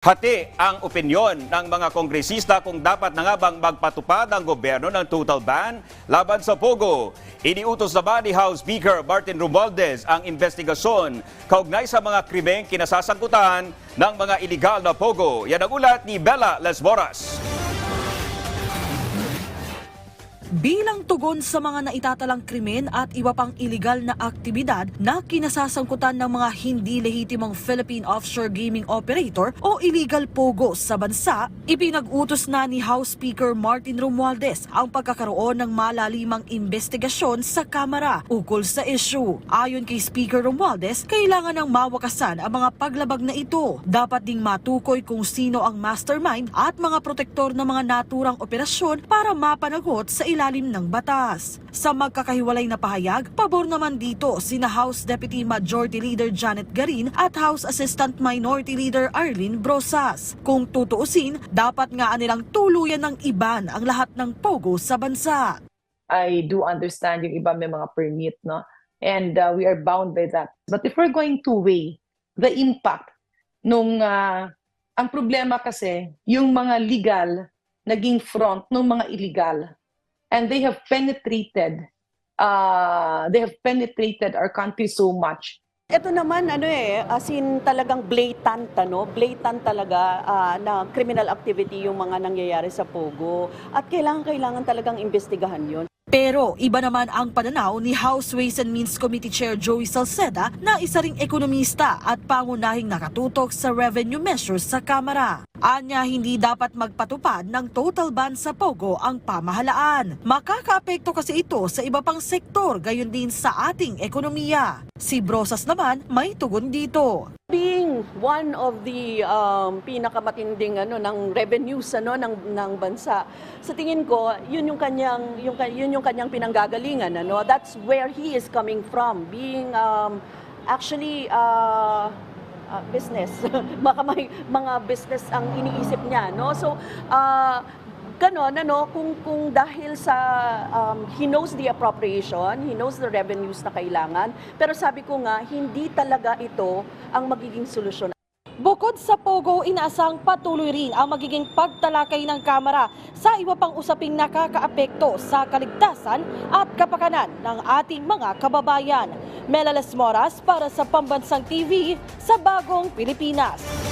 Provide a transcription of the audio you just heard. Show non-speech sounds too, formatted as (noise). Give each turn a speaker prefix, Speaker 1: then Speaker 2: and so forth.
Speaker 1: Hati ang opinyon ng mga kongresista kung dapat na nga bang magpatupad ang gobyerno ng total ban laban sa Pogo. Iniutos na ba ni House Speaker Martin Romualdez ang investigasyon kaugnay sa mga krimeng kinasasangkutan ng mga iligal na Pogo. Yan ang ulat ni Bella Lesmoras.
Speaker 2: Bilang tugon sa mga naitatalang krimen at iba pang iligal na aktibidad na kinasasangkutan ng mga hindi lehitimong Philippine Offshore Gaming Operator o illegal POGO sa bansa, ipinag-utos na ni House Speaker Martin Romualdez ang pagkakaroon ng malalimang investigasyon sa Kamara ukol sa issue. Ayon kay Speaker Romualdez, kailangan ng mawakasan ang mga paglabag na ito. Dapat ding matukoy kung sino ang mastermind at mga protektor ng mga naturang operasyon para mapanagot sa ilalim ng batas. Sa magkakahiwalay na pahayag, pabor naman dito sina House Deputy Majority Leader Janet Garin at House Assistant Minority Leader Arlene Brosas. Kung tutuusin, dapat nga nilang tuluyan ng iban ang lahat ng pogo sa bansa.
Speaker 3: I do understand yung iba may mga permit, no? And uh, we are bound by that. But if we're going to weigh the impact nung uh, ang problema kasi yung mga legal naging front ng mga illegal and they have penetrated uh, they have penetrated our country so much.
Speaker 4: Ito naman ano eh as in talagang blatant ano, blatant talaga ah, na criminal activity yung mga nangyayari sa Pogo. At kailangan kailangan talagang imbestigahan 'yon.
Speaker 2: Pero iba naman ang pananaw ni House Ways and Means Committee Chair Joey Salceda na isa ring ekonomista at pangunahing nakatutok sa revenue measures sa Kamara. Anya hindi dapat magpatupad ng total ban sa Pogo ang pamahalaan. Makakaapekto kasi ito sa iba pang sektor gayon din sa ating ekonomiya. Si Brosas naman may tugon dito.
Speaker 4: Being one of the um, pinakamatinding ano ng revenues ano ng ng bansa. Sa tingin ko, yun yung kanyang yung yun yung kanyang pinanggagalingan ano. That's where he is coming from. Being um, actually uh, uh, business. (laughs) Baka mga business ang iniisip niya, no? So, uh, ganon, ano, kung, kung dahil sa, um, he knows the appropriation, he knows the revenues na kailangan, pero sabi ko nga, hindi talaga ito ang magiging solusyon.
Speaker 2: Bukod sa Pogo, inaasang patuloy rin ang magiging pagtalakay ng Kamara sa iba pang usaping nakakaapekto sa kaligtasan at kapakanan ng ating mga kababayan. Melales Moras para sa Pambansang TV sa Bagong Pilipinas.